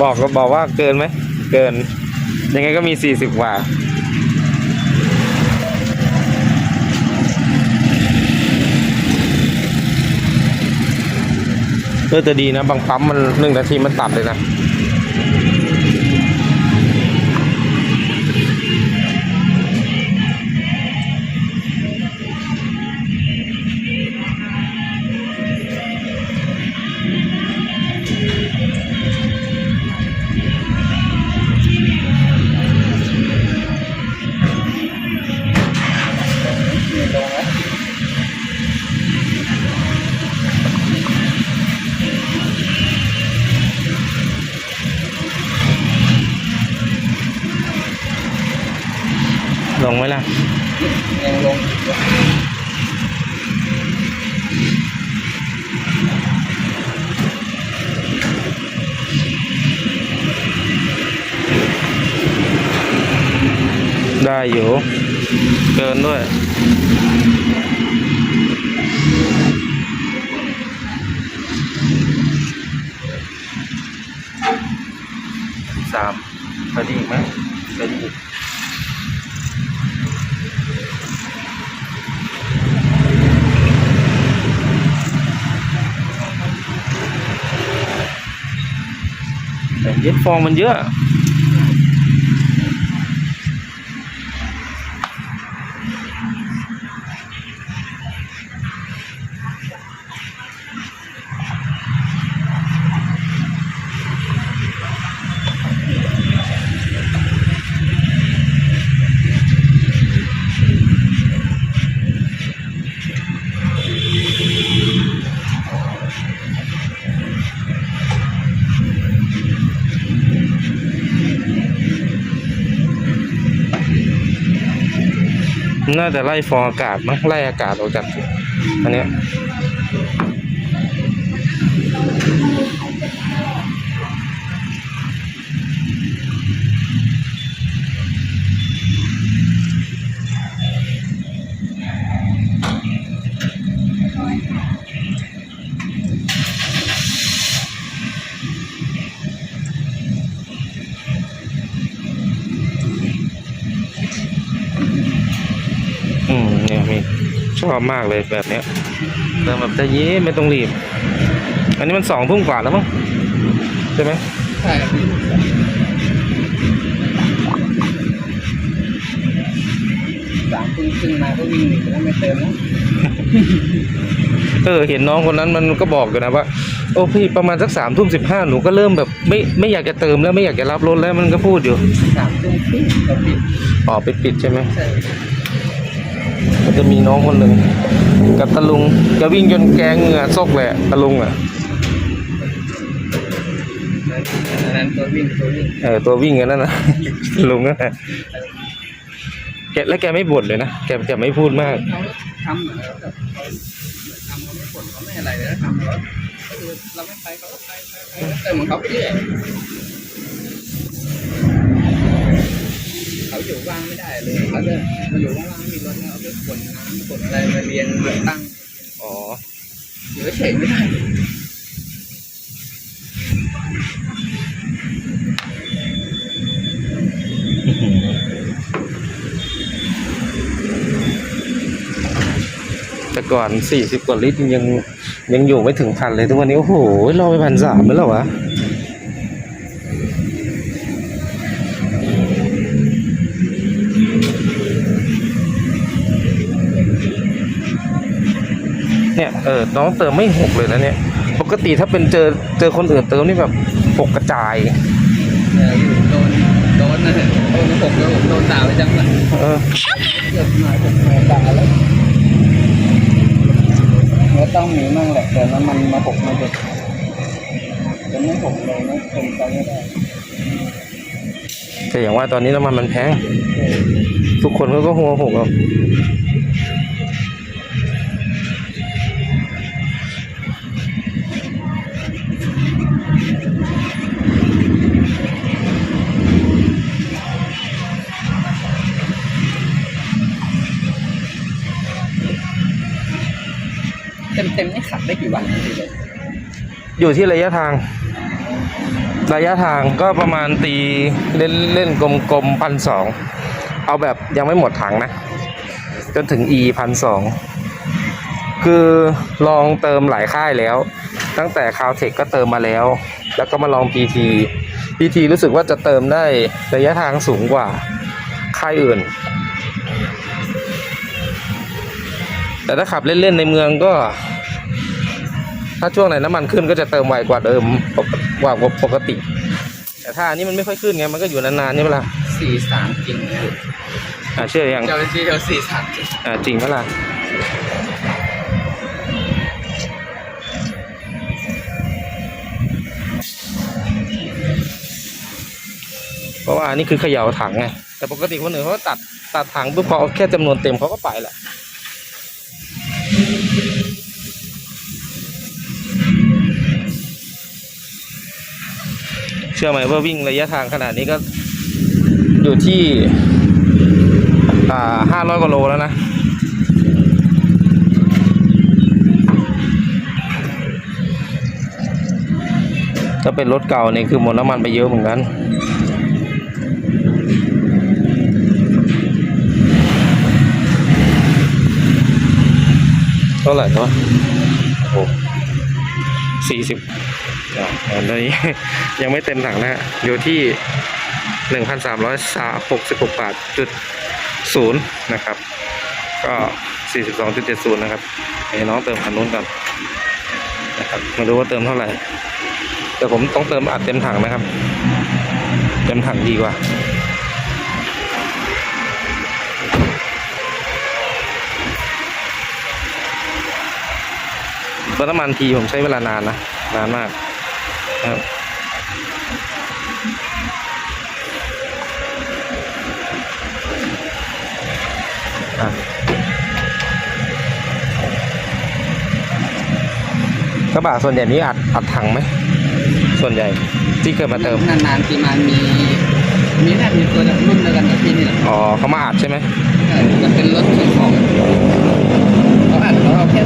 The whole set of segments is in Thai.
บอกก็บอกว่าเกินไหม เกิน ยังไงก็มีสี่สิบกว่า เออแต่ดีนะ บางปั๊มมันหนึ่งนาทีมันตัดเลยนะ ลงไหมล่ะยังลงได้อยู่เกินด้วยสามไปดีอีกไหมไปดีอีก เย็ดฟองมันเยอะ น่าจะไล่ฟองอากาศมั้งไล่อากาศออกจากอันเนี้ย อืมเนี่ยมีชอบมากเลยแบบเนี้ยแต่แบบใจะเย้ไม่ต้องรีบ อันนี้มันสองทุ่มกว่าแล้วมั้งใช่ไหมใช่ครับพี่สามทุ่มครึ่งมาก็วิ่งหนีไปแล้วไม่เติมแล้วเออเห็นน้องคนนั้นมันก็บอกอยู่นะว่าโอ้พี่ประมาณสักสามทุ่มสิบห้าหนูก็เริ่มแบบไม่ไม่อยากจะเติมแล้วไม่อยากจะรับรถแล้วมันก็พูดอยู่สามทุ่มครึ่งก็ปิดออกไปปิดใช่ไหมใช่ ก็จะมีน้องคนหนึ่งกับตะลุงแกวิ่งจนแกงเหงื่อซกเละตะลุงอะอันนั้นตัววิ่งตัววิ่งเออตัววิ่งกันนั่นนะลุงนั่นนะแกแล้วแกไม่บ่นเลยนะแกจะไม่พูดมากทำเหมือนกับเขาทำเขาไม่ผลเขาไม่อะไรเลยนะทำแล้วก็คือเราไม่ไปเขาก็ไปไปไปเติมของเขาไปเรื่อย เขาอยู่ว่างไม่ได้เลยเขาจะมาอยู่ว่างๆไม่มีรถแล้วเขาจะขนน้ำขนอะไรมาเรียงมาตั้งอ๋ออยู่เฉยไม่ได้แต่ก่อนสี่สิบกว่าลิตรยังยังอยู่ไม่ถึงพันเลยทุกวันนี้โอ้โหรอไปพันสามแล้วเหรอวะ เนี่ยเออน้องเติมไม่หกเลยนะเนี่ย ปกติถ้าเป็นเจอเจอคนอื่นเติมนี่แบบหกกระจายโดนโดนนะโดนผมแล้วผมโดนด่าไปจังเลยเออเกิดมาผมโดนด่าแล้วก็ต้องมีมั่งแหละแต่น้ำมันมาหกมาเด็ดจะไม่หกเลยนะเป็นไปไม่ได้แต่อย่างว่าตอนนี้น้ำมันมันแพง ทุกคนเขาก็หัวหกหรอก เต็มนี่ขับได้กี่วันเลยอยู่ที่ระยะทาง ระยะทางก็ประมาณตีเล่นเล่นกลมๆพันสองเอาแบบยังไม่หมดถังนะ จนถึง e พันสองคือลองเติมหลายค่ายแล้ว ตั้งแต่คาวเทคก็เติมมาแล้ว แล้วก็มาลอง PT PT รู้สึกว่าจะเติมได้ระยะทางสูงกว่าค่ายอื่น แต่ถ้าขับเล่นๆในเมืองก็ ถ้าช่วงไหนน้ำมันขึ้นก็จะเติมไวกว่าเดิมปกกว่ากว่าปกติ แต่ถ้าอันนี้มันไม่ค่อยขึ้นไงมันก็อยู่นานๆใช่ไหมล่ะสี่สามจริงอ่าเชื่อยังเจ้าหน้าที่เขาสี่สามจริงอ่าจริงไหมล่ะเพราะว่าอันนี้คือเขย่าถังไงแต่ปกติคนอื่นเขาก็ตัดตัดถังปุ๊บพอเอาแค่จำนวนเต็มเขาก็ไปแหละ ชื่อไหมว่าวิ่งระยะทางขนาดนี้ก็อยู่ที่ห้าร้อยกว่าโลแล้วนะ ถ้าเป็นรถเก่าเนี่ยคือหมดน้ำมันไปเยอะเหมือนกันเท่าไหร่ตัวโอ้สี่สิบ ตอนนี้ยังไม่เต็มถังนะฮะ อยู่ที่หนึ่งพันสามร้อยสาหกสิบหกบาทจุดศูนย์นะครับ ก็สี่สิบสองจุดเจ็ดศูนย์นะครับให้น้องเติมคันนู้นก่อนนะครับมาดูว่าเติมเท่าไหร่ แต่ผมต้องเติมอัดเต็มถังนะครับ เต็มถังดีกว่าเติมน้ำมันทีผมใช้เวลานานนะ นานมาก ครับอะกระบะส่วนใหญ่นี้อัดอัดถังไหม ส่วนใหญ่ที่เคยมาเติม นานๆทีมันมี มีแน่มีตัวรุ่นเดียวกันกับพี่นี่แหละอ๋อเขามาอัดใช่ไหมใช่จะเป็นรถส่งของเขาอัดเขาเอาแค่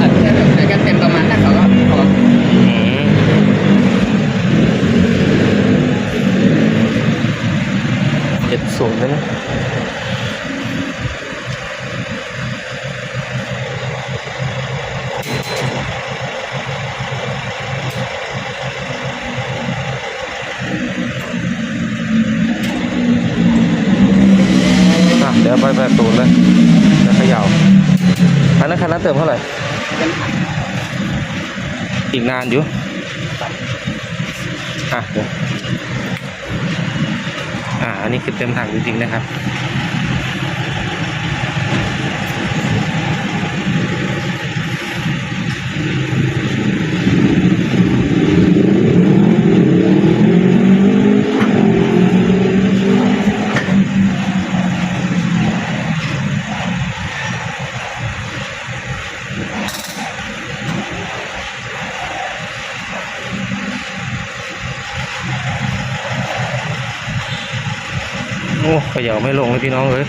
อัดแค่แบบแต่แค่เต็มประมาณนั้นเขาก็เขาก็ อืมเจ็ดศูนย์นะอะเดี๋ยวไปแปดศูนย์เลยแล้วเขย่าอั นั้นเติมเท่าไหร่อีกนานอยู่อะอ่าอันนี้คือเต็มถังจริงๆนะครับ ขย่าไม่ลงเลยพี่น้องเลย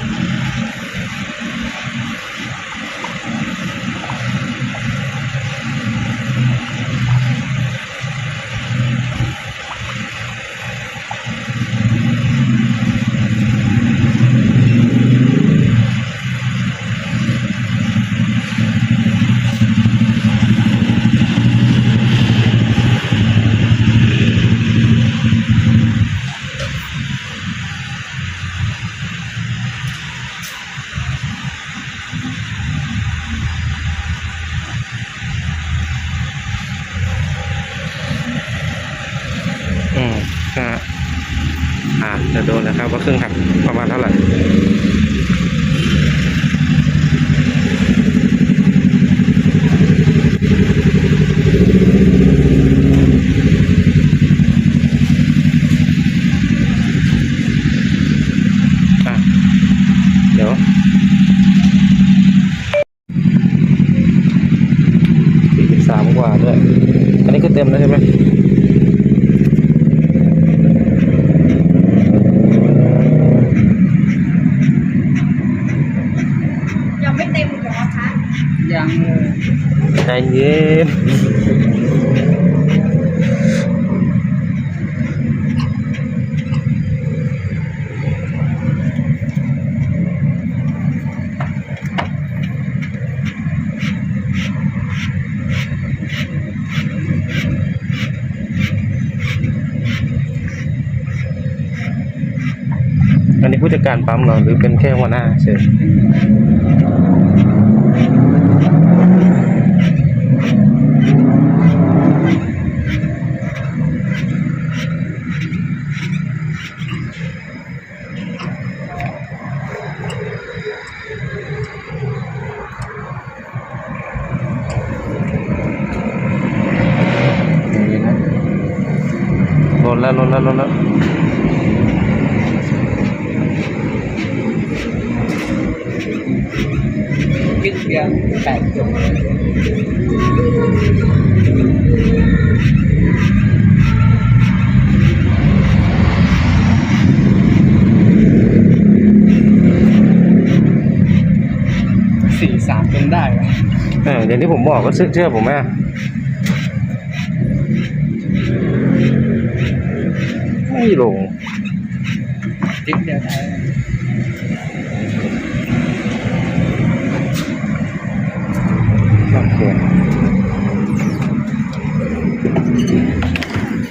นะครับว่าครึ่งหักประมาณเท่าไหร่ อันนี้ผู้จัดการปั๊มเหรอหรือเป็นแค่หัวหน้าเฉย แล้วลดแล้วลดแล้วคิดเพียงแปดจบสี่สามจนได้อะเอออย่างที่ผมบอกก็เชื่อเชื่อผมไหม ไม่ลงจิ๊กเดียวได้โอเค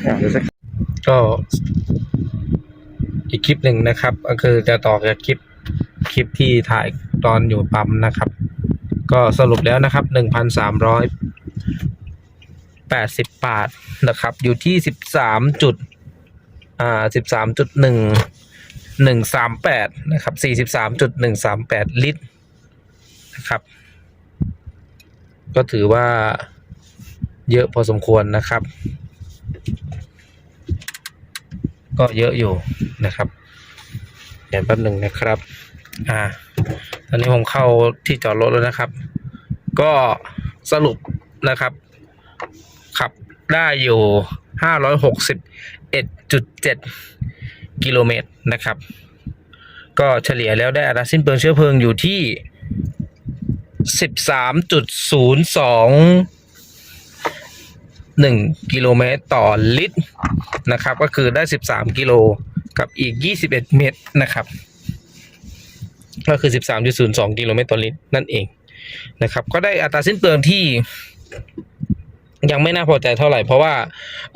อะเดี๋ยวสักก็อีกคลิปหนึ่งนะครับ ก็คือจะต่อจากคลิปคลิปที่ถ่ายตอนอยู่ปั๊มนะครับ ก็สรุปแล้วนะครับหนึ่งพันสามร้อยแปดสิบบาทนะครับ อยู่ที่สิบสามจุด อ่าสิบสามจุดหนึ่งหนึ่งสามแปดนะครับสี่สิบสามจุดหนึ่งสามแปดลิตรนะครับ ก็ถือว่าเยอะพอสมควรนะครับ ก็เยอะอยู่นะครับเดี๋ยวแป๊บหนึ่งนะครับ อ่า ตอนนี้ผมเข้าที่จอดรถแล้วนะครับ ก็สรุปนะครับ ขับได้อยู่ห้าร้อยหกสิบ เอ็ดจุดเจ็ดกิโลเมตรนะครับ ก็เฉลี่ยแล้วได้อัตราสิ้นเปลืองเชื้อเพลิงอยู่ที่สิบสามจุดศูนย์สองหนึ่งกิโลเมตรต่อลิตรนะครับ ก็คือได้สิบสามกิโลกับอีกยี่สิบเอ็ดเมตรนะครับ ก็คือ 13.02 กิโลเมตรต่อลิตรนั่นเองนะครับ ก็ได้อัตราสิ้นเปลืองที่ ยังไม่น่าพอใจเท่าไหร่ เพราะว่า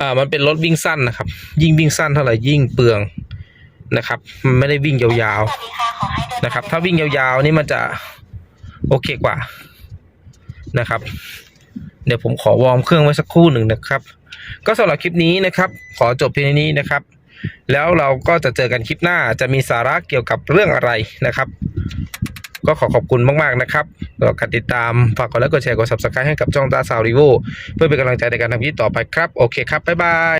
อ่ามันเป็นรถวิ่งสั้นนะครับ ยิ่งวิ่งสั้นเท่าไหร่ยิ่งเปลืองนะครับมันไม่ได้วิ่งยาวๆนะครับ ถ้าวิ่งยาวๆนี่มันจะโอเคกว่านะครับ เดี๋ยวผมขอวอร์มเครื่องไว้สักครู่หนึ่งนะครับ ก็สำหรับคลิปนี้นะครับ ขอจบเพียงเท่นี้นะครับ แล้วเราก็จะเจอกันคลิปหน้าจะมีสาระเกี่ยวกับเรื่องอะไรนะครับ ก็ขอขอบคุณมากๆนะครับสำหรับกดติดตามฝากกดไลค์กดแชร์กด subscribe ให้กับช่องตาสาวรีโวเพื่อเป็นกำลังใจในการทำคลิปต่อไปครับ โอเคครับ บ๊ายบาย